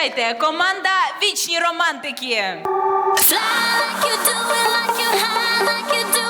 Зустрічайте команда Вічні романтики. Fly like you do it, like you high, like you do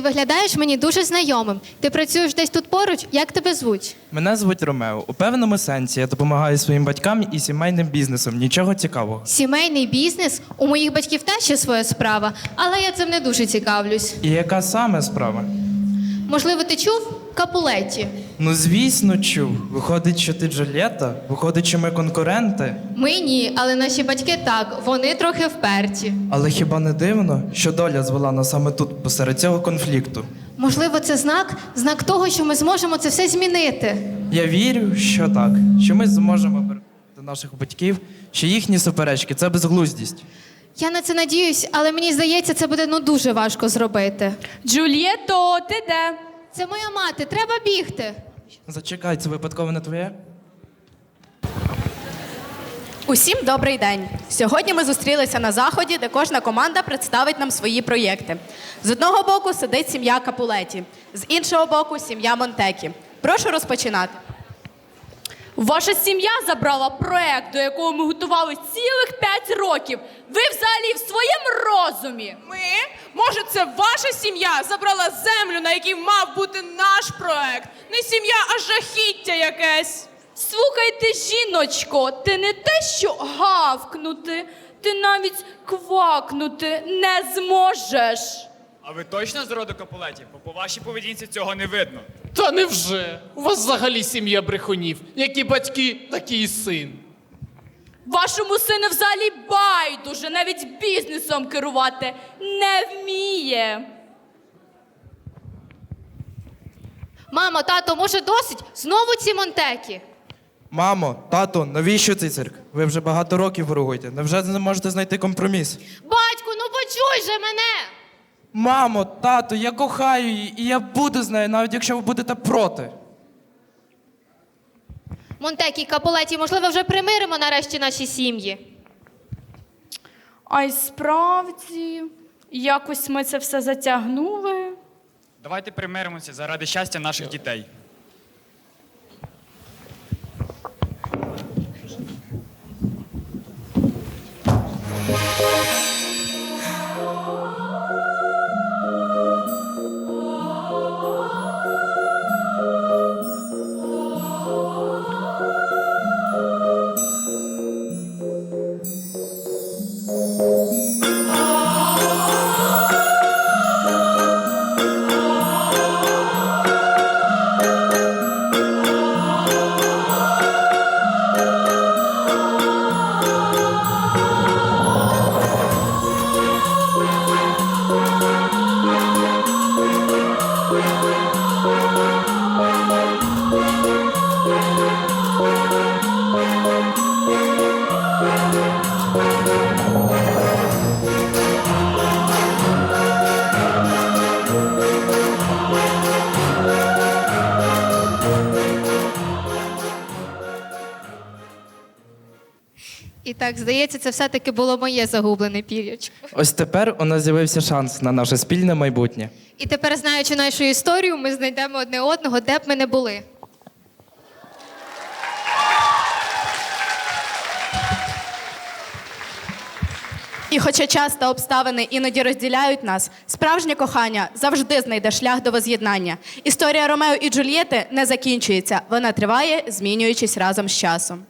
Ти виглядаєш мені дуже знайомим. Ти працюєш десь тут поруч? Як тебе звуть? Мене звуть Ромео. У певному сенсі я допомагаю своїм батькам і сімейним бізнесом. Нічого цікавого. Сімейний бізнес. У моїх батьків теж є своя справа, але я цим не дуже цікавлюсь. І яка саме справа? Можливо, ти чув Капулетті? Ну, звісно, чув. Виходить, що ти Джульєта? Виходить, що ми конкуренти. Ми ні, але наші батьки так. Вони трохи вперті. Але хіба не дивно, що доля звела нас саме тут, посеред цього конфлікту? Можливо, це знак, знак того, що ми зможемо це все змінити. Я вірю, що так, що ми зможемо переконати наших батьків, що їхні суперечки це безглуздість. Я на це надіюсь, але мені здається, це буде ну дуже важко зробити. Джульєто, ти де? Це моя мати, треба бігти. Зачекай, це випадково не твоє? Усім добрий день! Сьогодні ми зустрілися на заході, де кожна команда представить нам свої проєкти. З одного боку сидить сім'я Капулеті, з іншого боку сім'я Монтекі. Прошу розпочинати. Ваша сім'я забрала проект, до якого ми готували цілих 5 років. Ви взагалі в своєму розумі. Ми? Може, це ваша сім'я забрала землю, на якій мав бути наш проект? Не сім'я, а жахіття якесь. Слухайте, жіночко, ти не те, що гавкнути, ти навіть квакнути не зможеш. А ви точно з роду Капулетів? Бо по вашій поведінці цього не видно. Та невже? У вас взагалі сім'я брехунів. Які батьки, такі і син. Вашому сину взагалі байдуже, навіть бізнесом керувати не вміє. Мамо, тато, може досить? Знову ці монтекі. Мамо, тато, навіщо цей цирк? Ви вже багато років ворогуєте. Невже не можете знайти компроміс? Батьку, ну почуй же мене! Мамо, тато, я кохаю її, і я буду з нею, навіть якщо ви будете проти. Монтекі, Капулеті, можливо, вже примиримо нарешті наші сім'ї. А й справді, якось ми це все затягнули. Давайте примиримося заради щастя наших дітей. Так, здається, це все-таки було моє загублене пір'ячко. Ось тепер у нас з'явився шанс на наше спільне майбутнє. І тепер, знаючи нашу історію, ми знайдемо одне одного, де б ми не були. І хоча час та обставини іноді розділяють нас, справжнє кохання завжди знайде шлях до воз'єднання. Історія Ромео і Джульєти не закінчується, вона триває, змінюючись разом з часом.